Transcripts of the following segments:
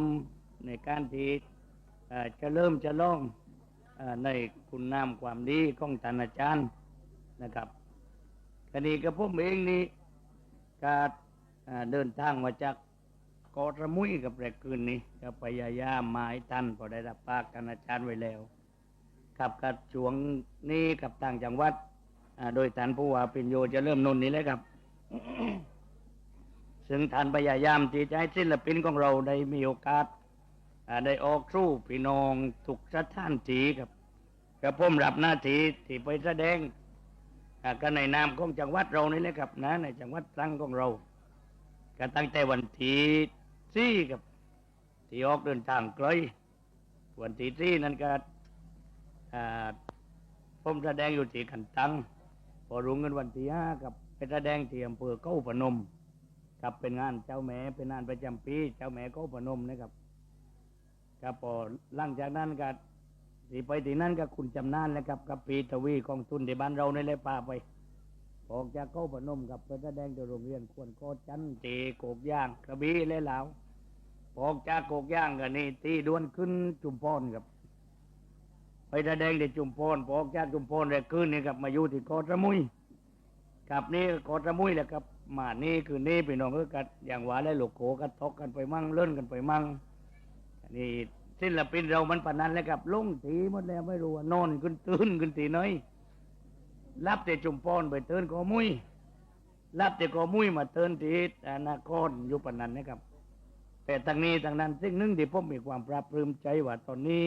มในการที่จะเริ่มจะล่องอในคุณนามความดีของท่านอาจารย์นะครับคดีกับผมเองนี่การเดินทางมาจากเกาะระมุยกับแรกคืนนี้ก็พยายามมาให้ท่านพอได้รับปากกันอาจารย์ไว้แล้วครับกับช่วงนี้กับต่างจังหวัดโดยท่านผู้ว่าปิญโยจะเริ่มนนนี้เลยครับ ซึ่งท่านพยายามที่จะให้ศิลปินของเราได้มีโอกาสได้ออกสู้พี่น้องทุกสถานที่ครับกับผมรับหน้าที่ที่ไปแสดงกันในนามของจังหวัดเรานี่แหละครับนะในจังหวัดตรังของเราก็ตั้งแต่วันที่สี่ครับ ที่ออกเดินทางไกลวันที่สี่นั้นก็ผมแสดงอยู่ที่ขันตังพอรุ่งกันวันที่ห้ากับไปแสดงที่อำเภอเก้าพนม ครับเป็นงานเจ้าแม่เป็นงานประจำปี เจ้าแม่ก็พนมนะครับ ครับพอหลังจากนั้นก็ที่ไปที่นั่นก็คุณจำนานนะครับกับปีทวีกองทุนในบ้านเราในเลยป่าไปออกจากเก้าพนมกับไปแสดงที่โรงเรียนควรโคจันเจโกกย่างกระบี่และลาวออกจากโกกย่างกันนี่ตีด้วนขึ้นจุมพรครับ ไปแสดงที่จุมพรพออกจากจุมพรเลยขึ้นนี่ครับมาอยู่ที่กาะระมุยครับนี่กาะระมุยแหละครับ มานี่คือนี่พี่น้องก็กัดอย่างว่าได้หลกโขกันทอกกันไปมั่งเล่นกันไปมั่งนี่ศิลปินเรามันปนนันและครับลงตีหมดแล้วไม่รู้ว่านอนขึ้นตื่นขึ้นตีน้อยรับแต่จุมพรไปเตือนกอมุยรับแต่กอมุยมาเตือนทีอนาคตอยู่ปนนันนะครับ แต่ทางนี้ทางนั้นซึ่งหนึ่งที่ผมมีความปราบปรื้มใจว่าตอนนี้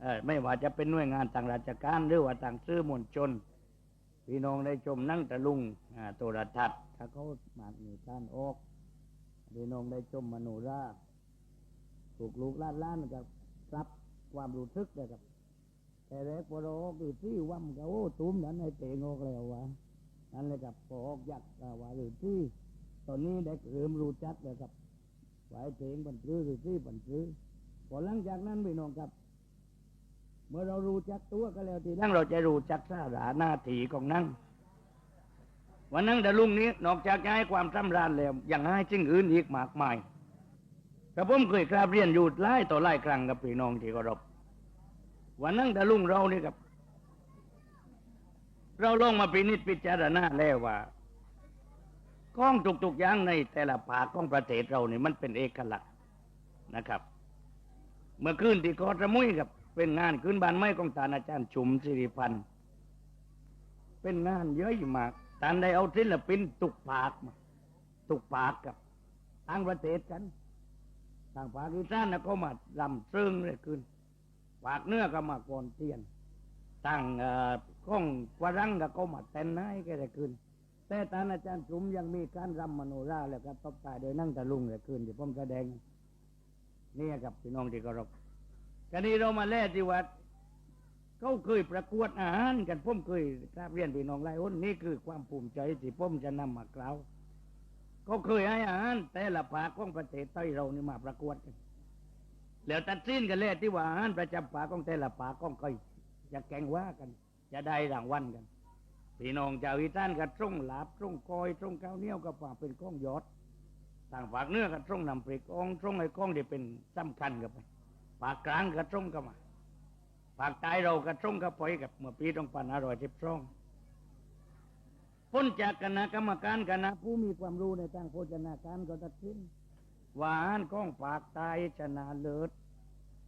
เอไม่ว่าจะเป็นหน่วยงานทางราชการหรือว่าทางสื่อมวลชน พี่น้องได้ชมนั่งตะลุงอ่าโทรทัศน์ถ้าเขาหมากมีการออกพี่น้องได้ชมมโนราถูกลูกล้านล้านกับรับความรู้ทึกเลยครับ แต่แรกพอเราออกอยู่ที่ว่ำก็โอ้ตุ้มนั้นให้เตงอกแล้ววะนั่นเลยครับพอออกยักษ์ก็ว่าอยู่ที่ตอนนี้ได้เริ่มรู้จักเลยครับไหวเตงบันซื้อหรือที่บันซื้อพอหลังจากนั้นพี่น้องครับ มื่อเรารู้จักตัวก็แล้วทีหลังเราจะรู้จักสาระหน้าที่ของนั่งวันนั้นดลุงนี้นอกจากจะให้ความสำราญแล้วยังให้สิ่งอื่นอีกมากมายกระผมเคยกราบเรียนอยู่หลายต่อหลายครั้งกับพี่น้องที่เคารพวันนั้นดลุงเรานี่ครับเราลงมาพินิจพิจารณาแล้วว่าก้องทุกๆอย่างในแต่ละภาคของประเทศเรานี่มันเป็นเอกลักษณ์นะครับ เมื่อคืนที่กอระมุยกับ เป็นงานขึ้นบานไม้ของทานอาจารย์ชุมสิริพันธ์เป็นงานเยอะมากท่านได้เอาศิลปินตุกภาคมาตุกภาคกับต่างประเทศกันต่างภาคอีสานนะก็มาลำซึ่งเลยขึ้นภาคเนื้อก็มาก่อนเตียนต่างข้องวรังก็ก็มาเต้นให้แกได้ขึ้นแต่ท่านอาจารย์ชุมยังมีการรำมโนราแล้วก็ตบตายโดยนั่งตะลุงเลยขึ้นที่ผมแสดงนี่ครับพี่น้องที่เคารพ กันนี้เรามาแล่ที่วัดเขาเคยประกวดอาหารกันผมเคยกราบเรียนพี่น้องหลายคนนี่คือความภูมิใจที่ผมจะนำมากล่าวเขาเคยให้อาหารแต่ละภาคของประเทศไทยเรานี่มาประกวดกัน แล้วตัดสินกันแล้วที่ว่าอาหารประจำภาคของแต่ละภาคของใครจะแข่งว่ากัน จะได้รางวัลกันพี่น้องชาวอีสานก็ตรงหลาบตรงกอยตรงข้าวเหนียวก็ฝากเป็นก้องยอด ต่างภาคเนื้อก็ตรงนำปริกองตรงไอ้ก้องที่เป็นสำคัญกับไป ภาคกลางกระตรงกันมาภาคใต้เรากระตรงกับไปกับเมื่อปีต้องปันอร่อยทิบช่องพ้นจากคณะกรรมการคณะผู้มีความรู้ในทางโภชนาการก็ตัดสินว่าอาหารของภาคใต้ชนะเลิศ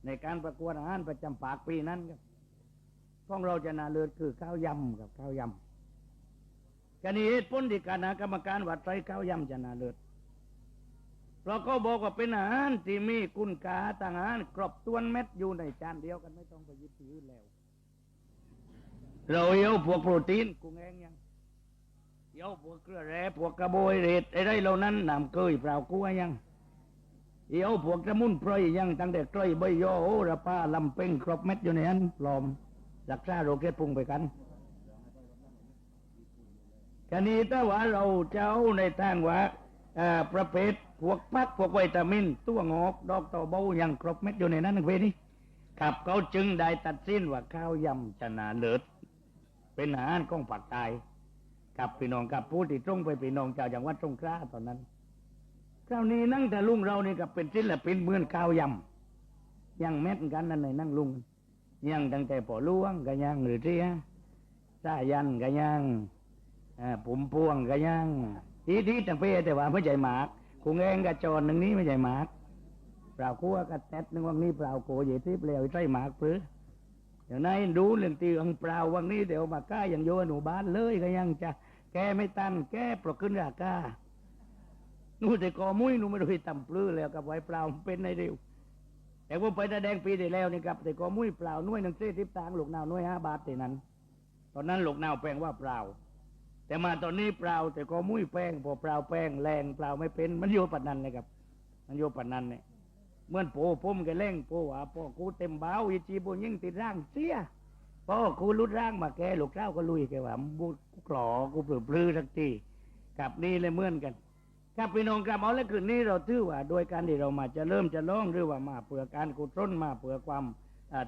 ในการประกวดอาหารประจำภาคปีนั้นครับของเราชนะเลิศคือข้าวยำกับข้าวยำกันนี้เหตุผลที่คณะกรรมการวัดใจข้าวยำชนะเลิศ เพราะเขาบอกว่าเป็นอาหารที่มีคุณค่าต่างอาหารครบตัวนเม็ดอยู่ในจานเดียวกันไม่ต้องไปยิบที่อื่นแล้ว เราเอาพวกโปรตีนกุ้งแองยังเอาพวกเกลือแร่พวกกระโบยเรดไอ้ไรเหล่านั้นนำเกยเปล่ากลัวยังเอาพวกสมุนไพรยังตั้งแต่กล้ใบยอโอระพาลำเป้งครบเม็ดอยู่ในนั้นปลอมรักษาโรคเกตพุงไปกันกันนี้ถ้าว่าเราเจะเอาในทางว่า ประเภทพวกพักพวกวิตามิน ตัวงอกดอกตอเบาอย่างครบเม็ดอยู่ในนั้นนะเพื่อนนี่ครับเขาจึงได้ตัดสินว่าข้าวยำชนะเลิศเป็นอาหารของผักตายกับพี่น้องกับผู้ที่ตรงไปพี่น้องชาวจังหวัดสงขลาตอนนั้นคราวนี้นั่งแต่ลุงเรานี่ก็เป็นศิลปินเหมือนก้าวยำยังแม่นกันนั่นเลยนั่งลุงยังตั้งแต่ปอล่วงก็ยังหรือเทียสายันก็ยังอ่าปุ่มพวงก็ยัง ทีทีตั้งเป้แต่ว่าไม่ใช่หมากคงเองกระจรหนึ่งนี้ไม่ใช่หมากเปล่ากัวกระแตดนึงวันนี้เปล่าโกเยทิพเลวใช่หมากเพื่อเดี๋ยวนั้นดูเรื่องตีอังเปล่าวันนี้เดี๋ยวมาก้ายังโยนหนูบ้านเลยก็ยังจะแกไม่ตันแกปลดขึ้นราคาหนูแต่กอมุ้ยหนูไม่รู้ต่ำปลื้อแล้วกับไว้เปล่าเป็นในเร็วแต่ผมไปแสดงปีที่แล้วนี่ครับแต่กอมุ้ยเปล่าน่วยหนังเสือทิพตางหลูกนาวหน่วยห้าบาทแต่นั้น ตอนนั้นหลูกนาวแปลงว่าเปล่า แต่มาตอนนี้เปล่าแต่กอมุ้ยแป้งพอเปล่าแป้งแรงเปล่าไม่เป็น มันโยปันนันเลยครับ มันโยปันนันเนี่ยเมื่อนโปผมแกเล่งโปว่าพ่อกูเต็มเบ้าอีจีบุยิ่งติดร่างเสียพ่อกูรุดร่างมาแกลูกเจ้าก็ลุยแกว่าบุกูกลอกูปลื้อปลื้อสักทีกับนี่เลยเมื่อนกันครับพี่น้องครับเอาแล้วคืนนี้เราถือว่า โดยการที่เรามาจะเริ่มจะร้องหรือว่ามาเพื่อการกุศลมาเพื่อความ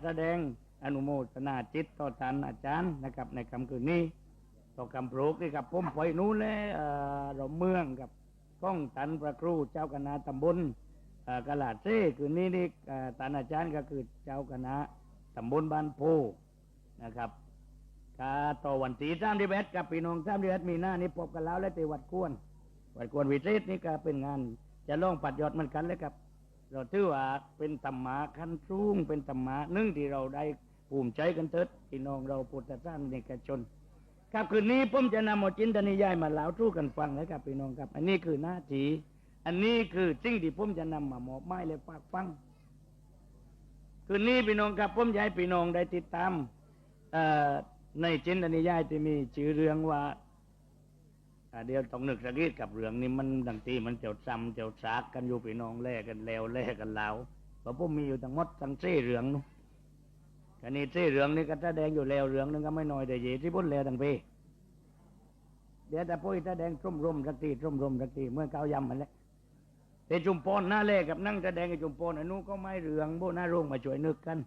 แสดงอนุโมทนาจิตต่อท่านอาจารย์นะครับ ในคำคืนนี้ ต่อคำโปรกนี่ครับผมไปนู้นเลยเราเมืองกับก้องตันพระครูเจ้าคณะตำบลกะลาดเซ่คืนนี้นี่เอ่อท่านอาจารย์ก็คือเจ้าคณะตำบลบ้านโพนะครับกาต่อวันที่สามที่เอ็ดกับพี่น้องสามที่เอ็ดมีหน้านี่พบกันแล้วและตีวัดควรวัดกวนวิเศษนี่ก็เป็นงาน จะล่องปัดยอดเหมือนกันเลยครับ เราถือว่าเป็นธรรมะขั้นสูงเป็นธรรมะนึ่งที่เราได้ภูมิใจกันเถิดพี่น้องเราพุทธท่านเอกชน ครับคืนนี้ผมจะนำเอาจินตนิยายมาเล่าทู่กันฟังนะครับพี่น้องครับ อันนี้คือหน้าที่อันนี้คือสิ่งที่ผมจะนำมาหมอบไม้และฝากฟังคืนนี้พี่น้องครับผมอยากให้พี่น้องได้ติดตามอในจินตนิยายที่มีชื่อเรื่องว่าอเดี๋ยวต้องนึกสักนิดกับเรื่องนี้มันดังทีมันเจียวซ้ำเจียวซากกันอยู่พี่น้องแล่กันแล้วแล่กันแล้วเพราะผมมีอยู่ทั้งหมดทั้งเส้เรื่องนู้น กันนี้เส้เรื่องนี้ก็แสดงอยู่แล้วเรื่องนึงก็ไม่น้อยแต่เยที่พ้นแล้วทั้งเพเดี๋ยวแต่พุ้ยแสดงร่มร่มสักทีร่มร่มสักทีเมื่อก้าวยำมันแหละแต่จุมพรหน้าแรกกับนั่งแสดงกับจุมพรอันนู้นก็ไม่เรื่องโบน้าโรงมาช่วยนึกกัน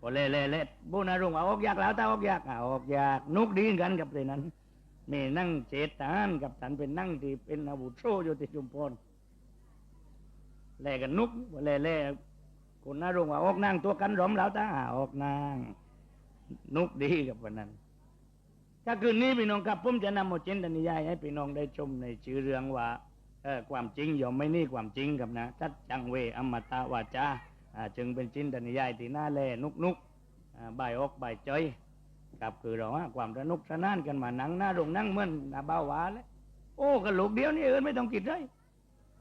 พอเล่เล่เล่โบน้าโรงว่าออกยากแล้วตาออกยากอะออกยากนุกดีกันกับเลยนั้นนี่นั่งเจตานกับฉันเป็นนั่งที่เป็นอาวุโสอยู่ที่ชุมพรแลกันนุกแล่แล่ คนน่ารงว่าออกนั่งตัวกันหลอมแล้วตาออกนั่งนุกดีกับวันนั้น ถ้าคืนนี้พี่น้องครับผมจะนำเอาเจนตนิยายให้พี่น้องได้ชมในชื่อเรื่องว่าเออความจริงยอมไม่นี่ความจริงกับนะทัดจังเวอมตะวาจาจึงเป็นจินตนิยายที่น่าแลนุกนุกอ่าบ่ายอกใบ่ายใจครับคือเราว่าความสนุกสนานกันมาหนังหน้าโรงนั่งเหมือนนาเบาหวาเลยโอ้กระโหลกเดียวนี่เอินไม่ต้องกิดเลย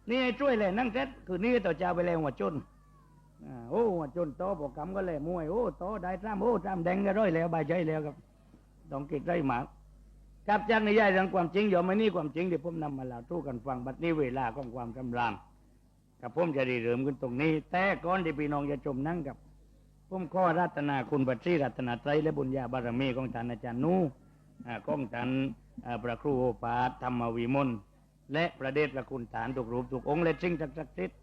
นี่ช่วยเลยนั่งเซ็ตคือนี่ต่อจ้าไปแล้วหัวจน โอ้หัวจนโตบอกกำก็เลยมวยโอ้โตได้ตามโอ้ตามแดงก็ร้อยแล้วใบใจแล้วครับต้องกิดได้หมากครับจากนิยายเรื่องความจริงยอมไม่นี่ความจริงที่ผมนำมาเล่าทู่กันฟังบัดนี้เวลาของความกำลังกับผมจะได้เริ่มขึ้นตรงนี้ แต่ก่อนที่พี่น้องจะชมนั่งกับผมข้อรัตนาคุณบัตรีรัตนาไตรและบุญญาบารมีของท่านอาจารย์นูอ่าของท่านอ่าพระครูโอปาธรรมวิมลและประเดชพระคุณฐานทุกรูปทุกองค์และสิ่งศักดิ์สิทธิ์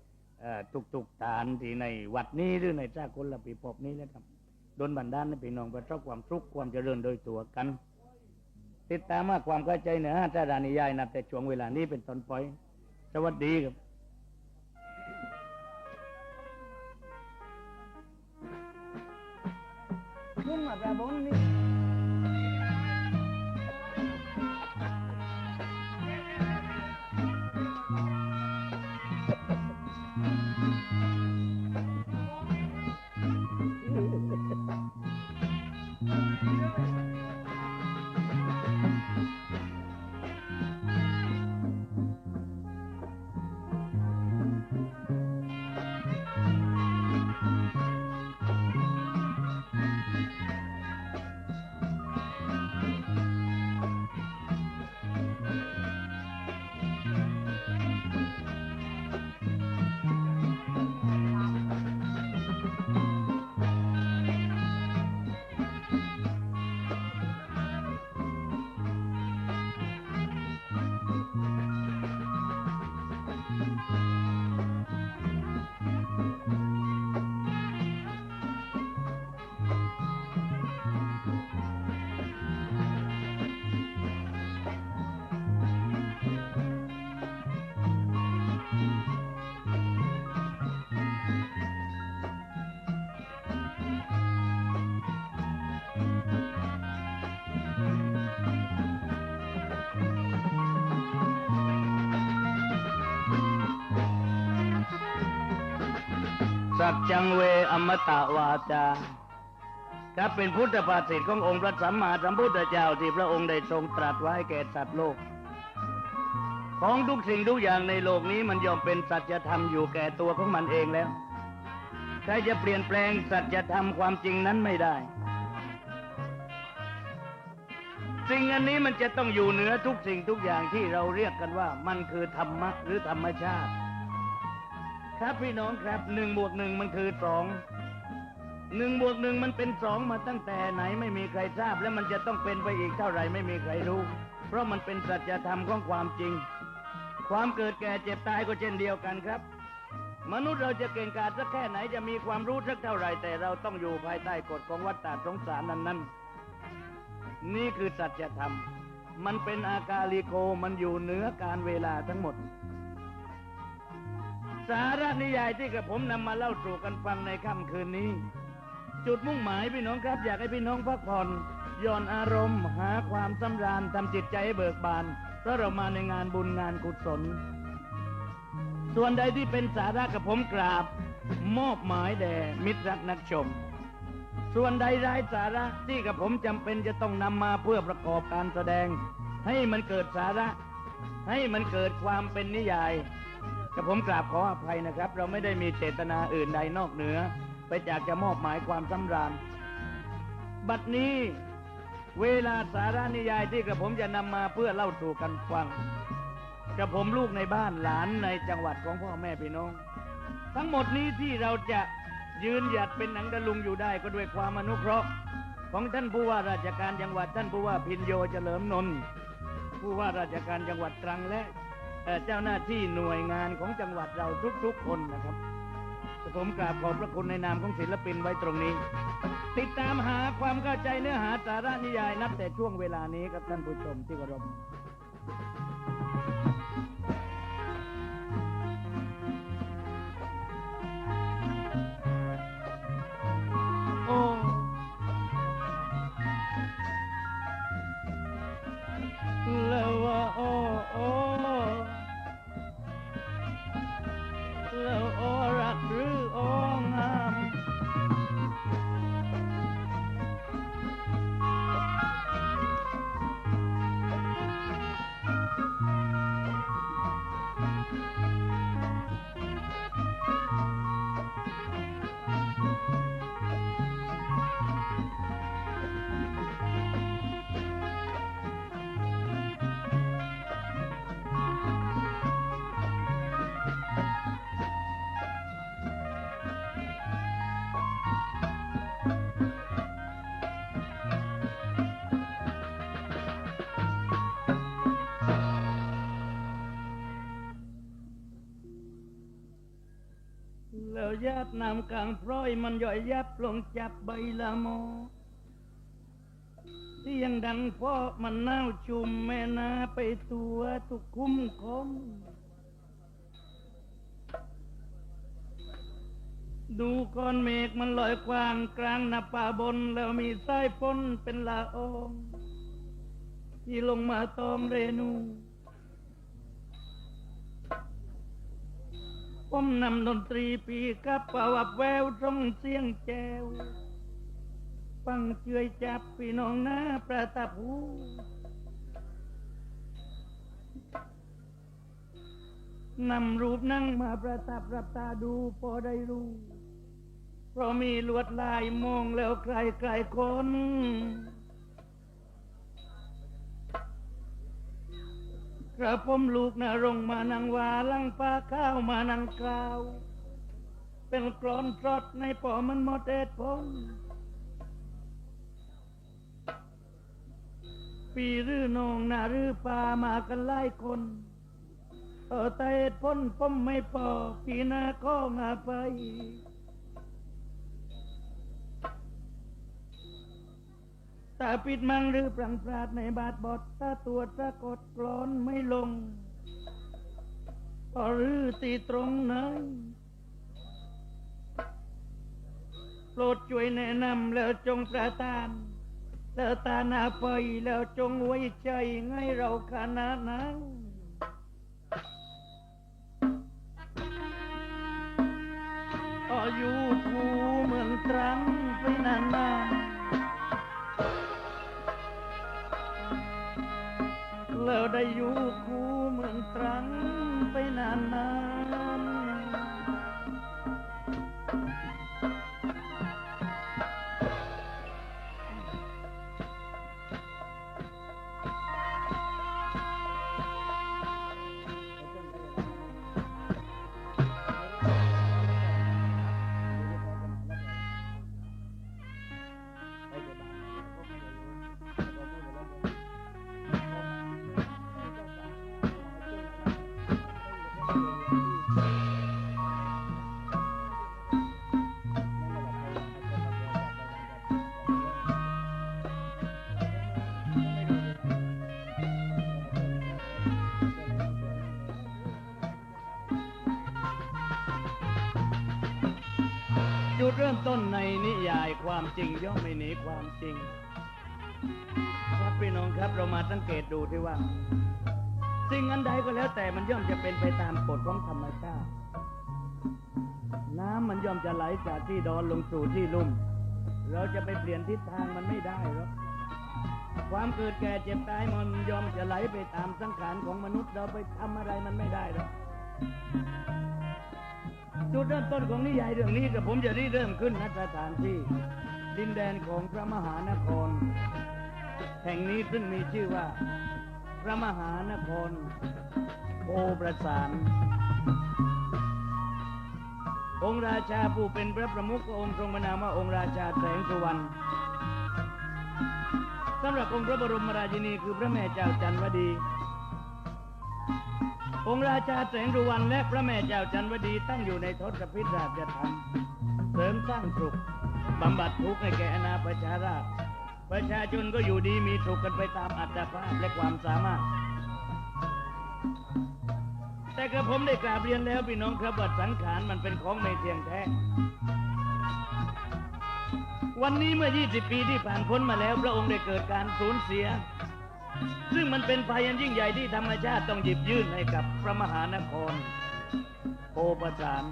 ทุกทุกๆฐานที่ในวัดนี้หรือในสากลละปีพบนี้แล้วครับโดนบันดาลให้พี่น้องประสบความสุกข์ความเจริญโดยตัวกัน ติดตามมาความเข้าใจเหนือหาสารานิยายนับแต่ช่วงเวลานี้เป็นต้นไปสวัสดีครับมุ่งมาประบนนี่ สัจจังเวอมตะวาจาครับเป็นพุทธภาษิตขององค์พระสัมมาสัมพุทธเจ้าที่พระองค์ได้ทรงตรัสไว้แก่สัตว์โลก ของทุกสิ่งทุกอย่างในโลกนี้มันยอมเป็นสัจธรรมอยู่แก่ตัวของมันเองแล้ว ใครจะเปลี่ยนแปลงสัจธรรมความจริงนั้นไม่ได้ สิ่งอันนี้มันจะต้องอยู่เหนือทุกสิ่งทุกอย่างที่เราเรียกกันว่า มันคือธรรมะหรือธรรมชาติ ครับพี่น้องครับหนึ่งบวกหนึ่งมันคือสองหนึ่งบวกหนึ่งมันเป็นสองมาตั้งแต่ไหนไม่มีใครทราบ และมันจะต้องเป็นไปอีกเท่าไหร่ไม่มีใครรู้ เพราะมันเป็นสัจธรรมของความจริง ความเกิดแก่เจ็บตายก็เช่นเดียวกันครับ มนุษย์เราจะเก่งกาจสักแค่ไหนจะมีความรู้สักเท่าไหร่ แต่เราต้องอยู่ภายใต้กฎของวัฏฏะสงสารนั้นนั้นนี่คือสัจธรรม มันเป็นอาการลิโกมันอยู่เหนือการเวลาทั้งหมด สาระนิยายที่กับผมนำมาเล่าสู่กันฟังในค่ำคืนนี้ จุดมุ่งหมายพี่น้องครับ อยากให้พี่น้องพักผ่อนย่อนอารมณ์หาความสำราญทำจิตใจให้เบิกบานเพราะเรามาในงานบุญงานกุศล ส่วนใดที่เป็นสาระกับผมกราบ มอบหมายแด่มิตรรักนักชม ส่วนใดไร้สาระที่กับผมจำเป็นจะต้องนำมาเพื่อประกอบการแสดง ให้มันเกิดสาระ ให้มันเกิดความเป็นนิยาย กับผมกราบขออภัยนะครับ เราไม่ได้มีเจตนาอื่นใดนอกเหนือ ไปจากจะมอบหมายความสำราญ บัดนี้เวลาสาระนิยายที่กระผมจะนำมาเพื่อเล่าสู่กันฟังกระผมลูกในบ้านหลานในจังหวัดของพ่อแม่พี่น้อง ทั้งหมดนี้ที่เราจะยืนหยัดเป็นหนังตะลุงอยู่ได้ก็ด้วยความอนุเคราะห์ ของท่านผู้ว่าราชการจังหวัดท่านผู้ว่าพินโยเฉลิมนนท์ผู้ว่าราชการจังหวัดตรังและ เอ่เจ้าหน้าที่หน่วยงานของจังหวัดเราทุกๆคนนะครับผมกราบขอบพระคุณในนามของศิลปินไว้ตรงนี้ ติดตามหาความเข้าใจเนื้อหาสาระนิยายนับแต่ช่วงเวลานี้ครับท่านผู้ชมที่เคารพ นำกลางพร้อยมันย่อยยับลงจับใบละโมเสียงดังเพราะมันน่าวชุมแม่นาไปตัวทุกคุ้มคมดูก้อนเมฆมันลอยกว้างกลางหน้าป่าบน แล้วมีสายฝนเป็นละอองที่ลงมาตอมเรนู ผมนำดนตรีปีกับประวับแววตรงเสียงแจวฟังเจือยจับพี่น้องหน้าประตับหูนำรูปนั่งมาประทับรับตาดูพอได้รู้ เพราะมีลวดลายมองแล้วใครใครคน กระผมลูกนารงมานังวาลังปลาข้าวมานังกล่าว เป็นกรอนสดในปอมันหมดเอ็ดพงปีรือนองนารือปลามากันหลายคนเออแต่เอ็ดพ้นผมไม่พอปีน้าก็งาไป ตาปิดมังหรือปรังปราดในบาดบอดตาตัวตะกดกลอนไม่ลงพอหรือตีตรงไหนโปรดช่วยแนะนำแล้วจงประทาน แล้วตาหนาไปแล้วจงไว้ใจให้เราขนาดนั้นออยู่คูเมืองตรังไปนานนา นแล้วได้อยู่คู่เมืองตรังไปนานนา ความจริงย่อมไม่หนีความจริง ครับพี่น้องครับเรามาสังเกตดูที่ว่า สิ่งอันใดก็แล้วแต่มันย่อมจะเป็นไปตามกฎของธรรมชาติ น้ำมันย่อมจะไหลจากที่ดอนลงสู่ที่ลุ่ม เราจะไปเปลี่ยนทิศทางมันไม่ได้หรอกความเกิดแก่เจ็บตายมันย่อมจะไหลไปตามสังขารของมนุษย์เราไปทำอะไรมันไม่ได้หรอกจุดเริ่มต้นของนิยายเรื่องนี้กับผมจะได้เริ่มขึ้นณสถานที่ ดินแดนของพระมหานคร แห่งนี้ซึ่งมีชื่อว่า พระมหานครโพประสาน องค์ราชาผู้เป็นพระประมุของค์ทรงพระนามว่าองค์ราชาแสงสุวรรณสำหรับองค์พระบรมราชินีคือพระแม่เจ้าจันวดี องค์ราชาแสงสุวรรณและพระแม่เจ้าจันวดีตั้งอยู่ในทศพิธราชธรรมเสริมสร้างสุข บำบัดทุกข์ให้แก่อาณาประชาราษฎร์ประชาชนก็อยู่ดีมีสุขกันไปตามอัตภาพและความสามารถ แต่กระผมได้กราบเรียนแล้วพี่น้องครับว่าสังขารมันเป็นของไม่เที่ยงแท้ วันนี้เมื่อ 20 ปีที่ผ่านพ้นมาแล้ว พระองค์ได้เกิดการสูญเสีย ซึ่งมันเป็นภัยอันยิ่งใหญ่ที่ธรรมชาติต้องหยิบยื่นให้กับพระมหานครโพประสาน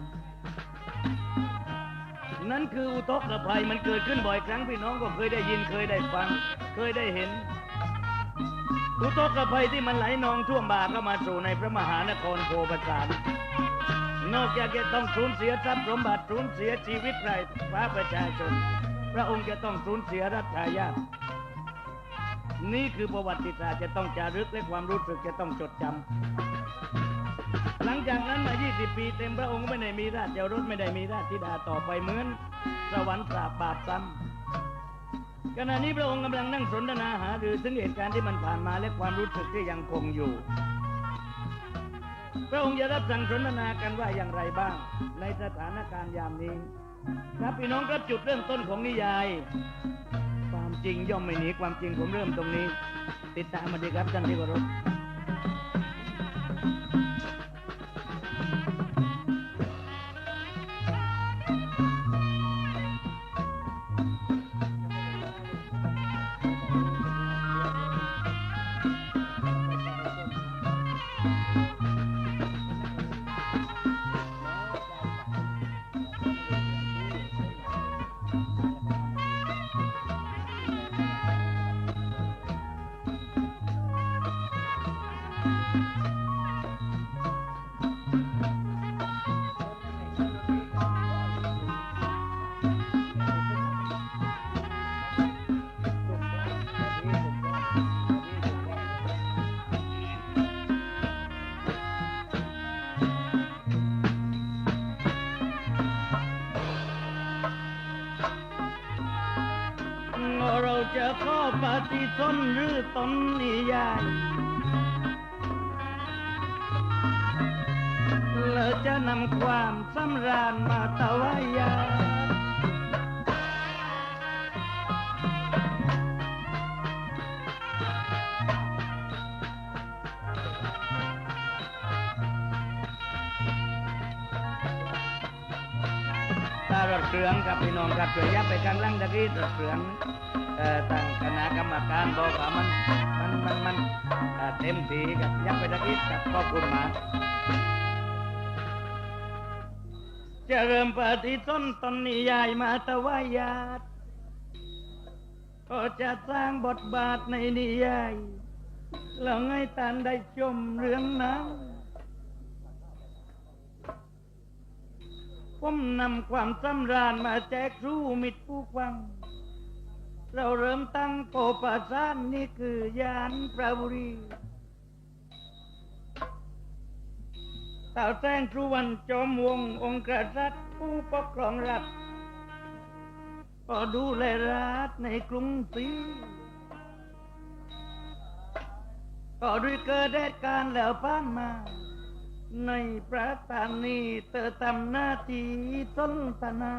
นั่นคืออุทกภัยมันเกิดขึ้นบ่อยครั้งพี่น้องก็เคยได้ยินเคยได้ฟัง เคยได้เห็น อุทกภัยที่มันไหลนองท่วมบ่าเข้ามาสู่ในพระมหานครโพประสานนอกจากจะต้องสูญเสียทรัพย์สมบัติสูญเสียชีวิตไรฟ้าประชาชน พระองค์จะต้องสูญเสียรัฐายาทนี่คือประวัติศาสตร์จะต้องจารึกและความรู้สึกจะต้องจดจำ จากนั้นมา 20 ปีเต็มพระองค์ไม่ได้มีราชเจารถไม่ได้มีราชธิดาต่อไปเหมือนสวรรค์ปราบบาปซ้ำขณะนี้พระองค์กำลังนั่งสนทนาหารือถึงเหตุการณ์ที่มันผ่านมาและความรู้สึกที่ยังคงอยู่ พระองค์จะรับสั่งสนทนากันว่าอย่างไรบ้าง ในสถานการณ์ยามนี้ครับพี่น้องครับจุดเริ่มต้นของนิยาย ความจริงย่อมไม่หนีความจริงผมเริ่มตรงนี้ ติดตามมาดีครับท่านที่เคารพ เราจะขอปฏิทนหรือตนนิยายเราจะนำความสำราญมาตวายา เครื่องกับพี่น้องกับเกิดยับไปกลางล่างตะกี้รถเครื่องเอ่อตั้งคณะกรรมการบอกว่ามันมันมันมันเต็มทีกับยับไปตะกี้กับขอบคุณมาจะเริ่มปฏิสนตอนนิยายมาตวายาตก็จะสร้างบทบาทในนิยายแล้วให้ท่านได้ชมเรื่องนั้น ผมนำความสำราญมาแจกรู้มิตรผู้ฟัง เราเริ่มตั้งโปปาสานนี่คือยานประบุรีสาวแจ้งครูวันจอมวงองค์กษัตริย์ผู้ปกครองรัฐก็ดูแลรัฐในกรุงศรีก็ด้วยเกิดเหตุการณ์แล้วผ่านมา ในประธานีเธอทำหน้าที่สนทนา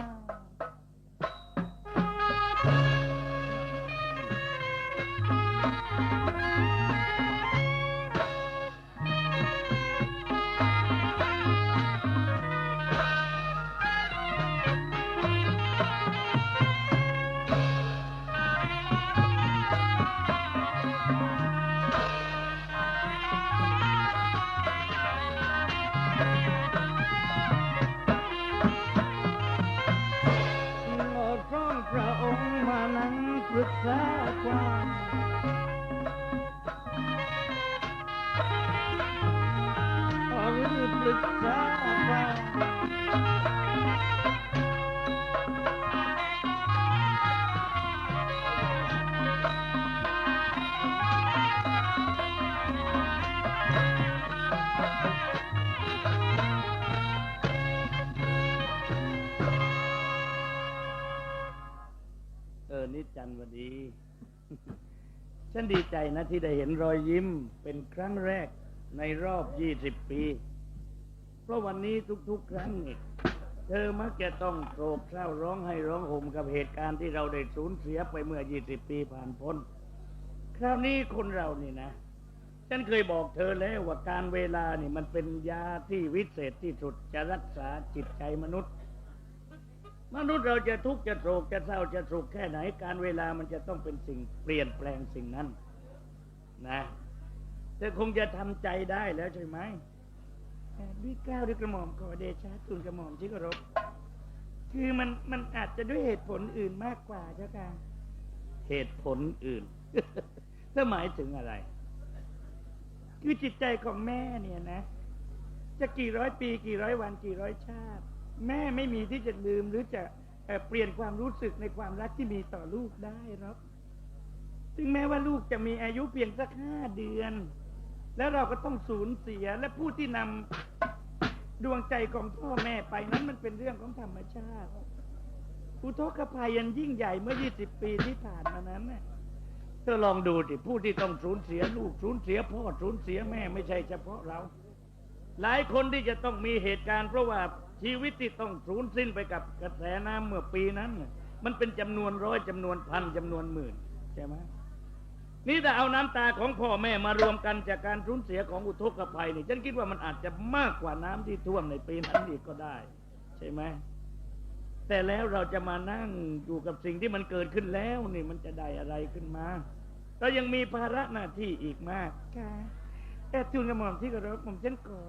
นิดจันวันดี ฉันดีใจนะที่ได้เห็นรอยยิ้มเป็นครั้งแรกในรอบ20ปี เพราะวันนี้ทุกๆ ครั้งนี่เธอมักจะต้องโศกเศร้าร้องไห้ร้องห่มกับเหตุการณ์ที่เราได้สูญเสียไปเมื่อ20ปีผ่านพ้น คราวนี้คนเรานี่นะ ฉันเคยบอกเธอแล้วว่าการเวลานี่มันเป็นยาที่วิเศษที่สุดจะรักษาจิตใจมนุษย์ มนุษย์เราจะทุกข์จะโศกจะเศร้าจะสุขแค่ไหน การเวลามันจะต้องเป็นสิ่งเปลี่ยนแปลงสิ่งนั้น นะเธอคงจะทำใจได้แล้วใช่ไหมเอ่อด้วยเกล้าวด้วยกระหม่อมขอเดชะทูลกระหม่อมที่เคารพคือมันมันอาจจะด้วยเหตุผลอื่นมากกว่าเจ้าค่ะเหตุผลอื่นเธอหมายถึงอะไร คือจิตใจของแม่เนี่ยนะ จะกี่ร้อยปี กี่ร้อยวัน กี่ร้อยชาติ แม่ไม่มีที่จะลืมหรือจะเอเปลี่ยนความรู้สึกในความรักที่มีต่อลูกได้หรอกถึงแม้ว่าลูกจะมีอายุเพียงสักห้าเดือน แล้วเราก็ต้องสูญเสียและผู้ที่นำดวงใจของพ่อแม่ไปนั้นมันเป็นเรื่องของธรรมชาติอุทกภัยยันยิ่งใหญ่เมื่อ 20 ปีที่ผ่านมานั้นนะเธอลองดูสิผู้ที่ต้องสูญเสียลูกสูญเสียพ่อสูญเสียแม่ไม่ใช่เฉพาะเรา หลายคนที่จะต้องมีเหตุการณ์เพราะว่า ชีวิตที่ต้องสูญสิ้นไปกับกระแสน้ำเมื่อปีนั้นน่ะมันเป็นจำนวนร้อยจำนวนพันจำนวนหมื่นใช่ไหมนี่แต่เอาน้ำตาของพ่อแม่มารวมกันจากการสูญเสียของอุทกภัยนี่ฉันคิดว่ามันอาจจะมากกว่าน้ำที่ท่วมในปีนั้นอีกก็ได้ ใช่ไหมแต่แล้วเราจะมานั่งอยู่กับสิ่งที่มันเกิดขึ้นแล้วนี่มันจะได้อะไรขึ้นมาเรายังมีภาระหน้าที่อีกมากค่ะแต่ทูลกระหม่อมที่เคารพผมฉันขอ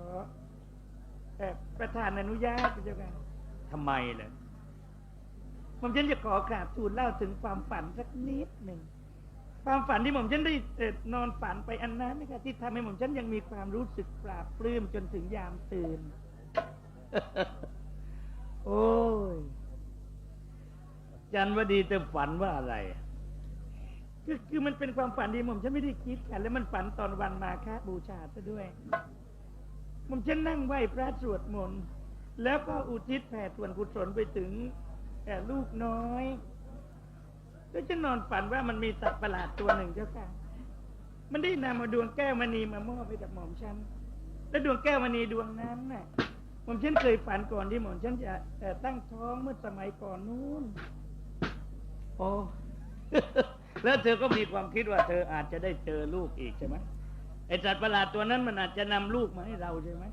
เอ่อประธานอนุญาตเจ้าค่ะทำไมล่ะผมฉันจะขอกราบทูลเล่าถึงความฝันสักนิดหนึ่งความฝันที่ผมฉันได้เอ่อนอนฝันไปอันนั้นนะครับที่ทำให้ผมฉันยังมีความรู้สึกปราบปลื้มจนถึงยามตื่น โอ้ยจันวดีเธอฝันว่าอะไรคือคือมันเป็นความฝันที่ผมฉันไม่ได้คิดค่ะแล้วมันฝันตอนวันมาฆบูชาซะด้วย ผมฉันนั่งไหว้พระสวดมนต์แล้วก็อุทิศแผ่ส่วนกุศลไปถึงแก่ลูกน้อยแล้วฉันนอนฝันว่ามันมีสัตว์ประหลาดตัวหนึ่งเจ้าค่ะ มันได้นำมาดวงแก้วมณีมามอบให้กับหม่อมฉัน และดวงแก้วมณีดวงนั้นน่ะหม่อมฉันเคยฝันก่อนที่หม่อมฉันจะเอ่ตั้งท้องเมื่อสมัยก่อนนู้นโอ้แล้วเธอก็มีความคิดว่าเธออาจจะได้เจอลูกอีกใช่ไหม ไอสัตว์ประหลาดตัวนั้นมันอาจจะนำลูกมาให้เราใช่ไหม